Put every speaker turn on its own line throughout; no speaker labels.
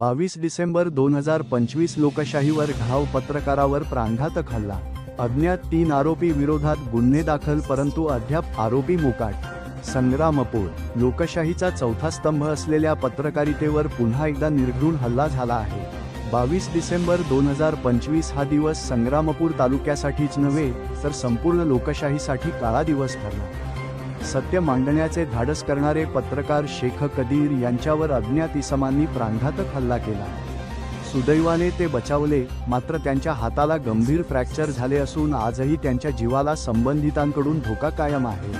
बावीस डिसेंबर दोन हजार पंचवीस लोकशाहीवर घाव पत्रकारावर प्राणघातक हल्ला. अज्ञात तीन आरोपी विरोधात गुन्हे दाखल परंतु अद्याप आरोपी मोकाट. संग्रामपूर लोकशाहीचा चौथा स्तंभ असलेल्या पत्रकारितेवर पुन्हा एकदा निर्घृण हल्ला झाला आहे. बावीस डिसेंबर दोन हजार पंचवीस हा दिवस संग्रामपूर तालुक्यासाठीच नव्हे तर संपूर्ण लोकशाहीसाठी काळा दिवस ठरला. सत्य मांडण्याचे धाडस करणारे पत्रकार शेख कदीर यांच्यावर अज्ञात इसमांनी प्राणघातक हल्ला केला. सुदैवाने ते बचावले मात्र त्यांच्या हाताला गंभीर फ्रॅक्चर झाले असून आजही त्यांच्या जीवाला संबंधितांकडून धोका कायम आहे.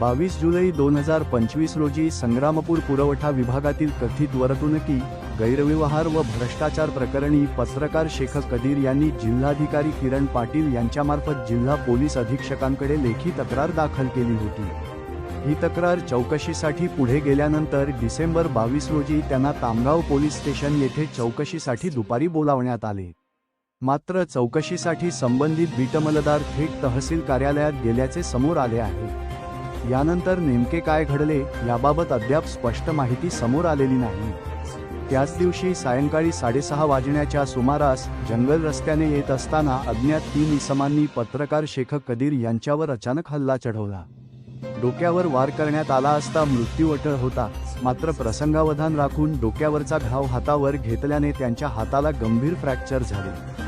बावीस जुलै दोन हजार पंचवीस रोजी संग्रामपूर पुरवठा विभागातील कथित वर्तणुकी गैरव्यवहार व भ्रष्टाचार प्रकरणी पत्रकार शेख कदीर यांनी जिल्हाधिकारी किरण पाटील यांच्यामार्फत जिल्हा पोलीस अधीक्षकांकडे लेखी तक्रार दाखल केली होती. ही तक्रार चौकशीसाठी पुढे गेल्यानंतर डिसेंबर बावीस रोजी त्यांना तामगाव पोलीस स्टेशन येथे चौकशीसाठी दुपारी बोलावण्यात आले. मात्र चौकशीसाठी संबंधित बीटमलदार थेट तहसील कार्यालयात गेल्याचे समोर आले आहे. यानंतर नेमके काय घडले याबाबत अद्याप स्पष्ट माहिती समोर आलेली नाही. त्याच दिवशी सायंकाळी साडेसहा वाजण्याच्या सुमारास जंगल रस्त्याने येत असताना अज्ञात तीन इसमांनी पत्रकार शेख कदीर यांच्यावर अचानक हल्ला चढवला. डोक्यावर वार करण्यात आला असता मृत्यू अटळ होता. मात्र प्रसंगावधान राखून डोक्यावरचा घाव हातावर घेतल्याने त्यांच्या हाताला गंभीर फ्रॅक्चर झाले.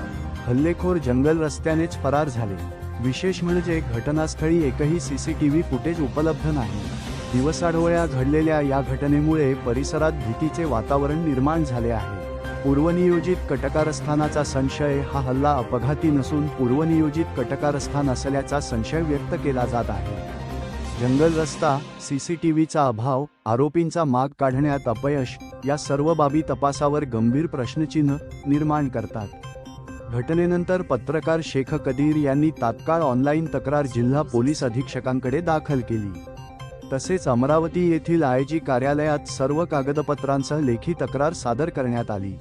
हल्लेखोर जंगल रस्त्यानेच फरार झाले. विशेष म्हणजे घटनास्थळी एकही सीसीटीव्ही फुटेज उपलब्ध नाही. दिवसाढोळ्या घडलेल्या या घटनेमुळे परिसरात भीतीचे वातावरण निर्माण झाले आहे. पूर्वनियोजित कटकारस्थानाचा संशय हा हल्ला अपघाती नसून पूर्वनियोजित कटकारस्थान असल्याचा संशय व्यक्त केला जात आहे. जंगल रस्ता सीसीटीव्हीचा अभाव आरोपींचा माग काढण्यात अपयश या सर्व बाबी तपासावर गंभीर प्रश्नचिन्ह निर्माण करतात. घटनेनंतर पत्रकार शेख कदीर यांनी तात्काळ ऑनलाईन तक्रार जिल्हा पोलीस अधीक्षकांकडे दाखल केली. तसेच अमरावती येथील आयजी कार्यालयात सर्व कागदपत्रांसह लेखी तक्रार सादर करण्यात आली.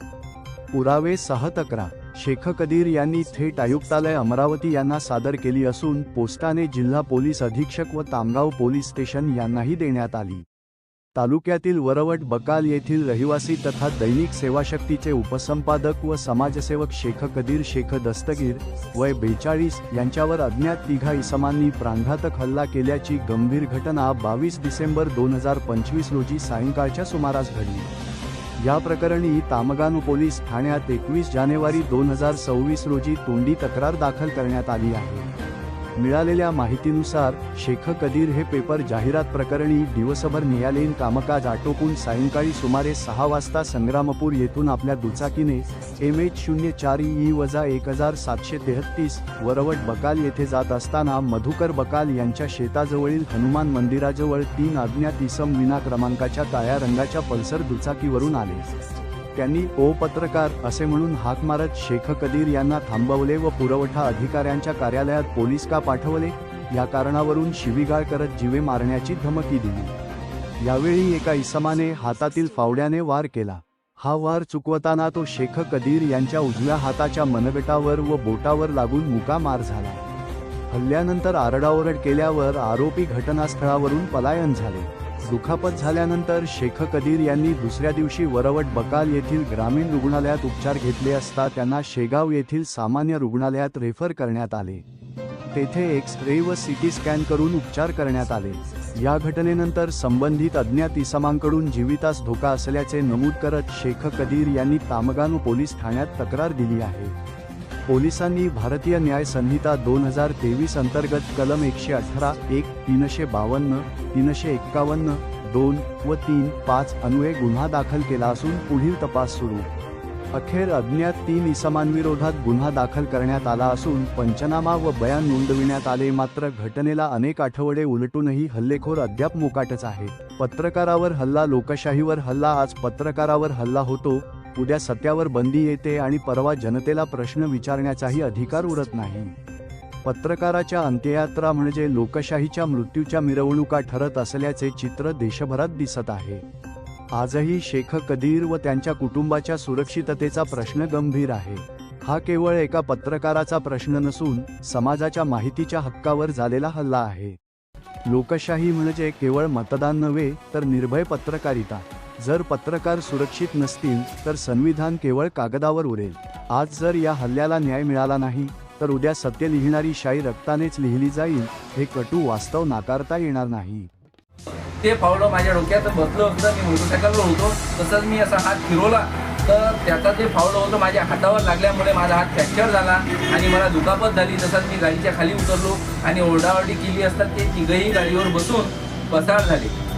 पुरावे सह तक्रार. शेख कदीर यांनी थेट आयुक्तालय अमरावती यांना सादर केली असून पोस्टाने जिल्हा पोलीस अधीक्षक व तामगाव पोलीस स्टेशन यांनाही देण्यात आली. तालुक्यातील वरवट बकाल येथील रहिवासी तथा दैनिक सेवाशक्तीचे उपसंपादक व समाजसेवक शेख कदीर शेख दस्तगीर वय बेचाळीस यांच्यावर अज्ञात तिघा इसमांनी प्राणघातक हल्ला केल्याची गंभीर घटना बावीस डिसेंबर दोन हजार पंचवीस रोजी सायंकाळच्या सुमारास घडली. या प्रकरणी तामगान पोलीस ठाण्यात एकवीस जानेवारी दोन हजार सव्वीस रोजी तोंडी तक्रार दाखल करण्यात आली आहे. मिळालेल्या माहितीनुसार शेख कदीर हे पेपर जाहिरात प्रकरणी दिवसभर न्यायालयीन कामकाज आटोपून सायंकाळी सुमारे सहा वाजता संग्रामपूर येथून आपल्या दुचाकीने एम एच शून्य चार ई वजा एक हजार सातशे तेहत्तीस वरवट बकाल येथे जात असताना मधुकर बकाल यांच्या शेताजवळील हनुमान मंदिराजवळ तीन अज्ञात इसम विना क्रमांकाच्या काळ्या रंगाच्या पल्सर दुचाकीवरून आले. त्यांनी ओ पत्रकार असे म्हणून हाक मारत शेख कदीर यांना थांबवले व पुरवठा अधिकाऱ्यांच्या कार्यालयात पोलीस का पाठवले? या कारणावरून शिवीगाळ करत जीवे मारण्याची धमकी दिली. यावेळी एका इसमाने हातातील फावड्याने वार केला. हा वार चुकवताना तो शेख कदीर यांच्या उजव्या हाताच्या मनगटावर व बोटावर लागून मुका मार झाला. हल्ल्यानंतर आरडाओरड केल्यावर आरोपी घटनास्थळावरून पलायन झाले. दुखापत झाल्यानंतर शेख कदीर यांनी दुसऱ्या दिवशी वरवट बकाल येथील ग्रामीण रुग्णालयात उपचार घेतले असता त्यांना शेगाव येथील सामान्य रुग्णालयात रेफर करण्यात आले. तेथे एक्स रे व सिटी स्कॅन करून उपचार करण्यात आले. या घटनेनंतर संबंधित अज्ञात इसमांकडून जीवितास धोका असल्याचे नमूद करत शेख कदीर यांनी तामगान पोलीस ठाण्यात तक्रार दिली आहे. पोलिसांनी भारतीय न्याय संहिता दोन हजार तेवीस अंतर्गत कलम एकशे अठरा एक तीनशे बावन्न तीनशे एक्कावन्न दोन व तीन पाच अन्वये गुन्हा दाखल केला असून पुढील तपास सुरू. अखेर अज्ञात तीन इसमांविरोधात गुन्हा दाखल करण्यात आला असून पंचनामा व बयान नोंदविण्यात आले मात्र घटनेला अनेक आठवडे उलटूनही हल्लेखोर अद्याप मोकाटच आहेत. पत्रकारावर हल्ला लोकशाहीवर हल्ला आज पत्रकारावर हल्ला होतो उद्या सत्यावर बंदी येते आणि परवा जनतेला प्रश्न विचारण्याचाही अधिकार उरत नाही. पत्रकाराच्या अंत्ययात्रा म्हणजे लोकशाहीच्या मृत्यूच्या मिरवणुका ठरत असल्याचे चित्र देशभरात दिसत आहे. आजही शेख कदीर व त्यांच्या कुटुंबाच्या सुरक्षिततेचा प्रश्न गंभीर आहे. हा केवळ एका पत्रकाराचा प्रश्न नसून समाजाच्या माहितीच्या हक्कावर झालेला हल्ला आहे. लोकशाही म्हणजे केवळ मतदान नव्हे तर निर्भय पत्रकारिता. जर पत्रकार सुरक्षित नसतील तर संविधान केवळ कागदावर उरेल. आज जर या हल्ल्याला न्याय मिळाला नाही तर उद्या सत्य लिहिणारी शाई रक्तानेच लिहिली जाईल हे कटू वास्तव नाकारता येणार नाही.
ते फावलं माझ्या डोक्यात बसलं होतं मी मोटरसायकलवर होतो. तसंच मी असा हात फिरवला तर त्याचा ते फावलं होतं माझ्या हातावर लागल्यामुळे माझा हात फ्रॅक्चर झाला आणि मला दुखापत झाली. तसंच मी गाडीच्या खाली उतरलो आणि ओरडाओरडी केली असता ते तिघही गाडीवर बसून पसार झाले.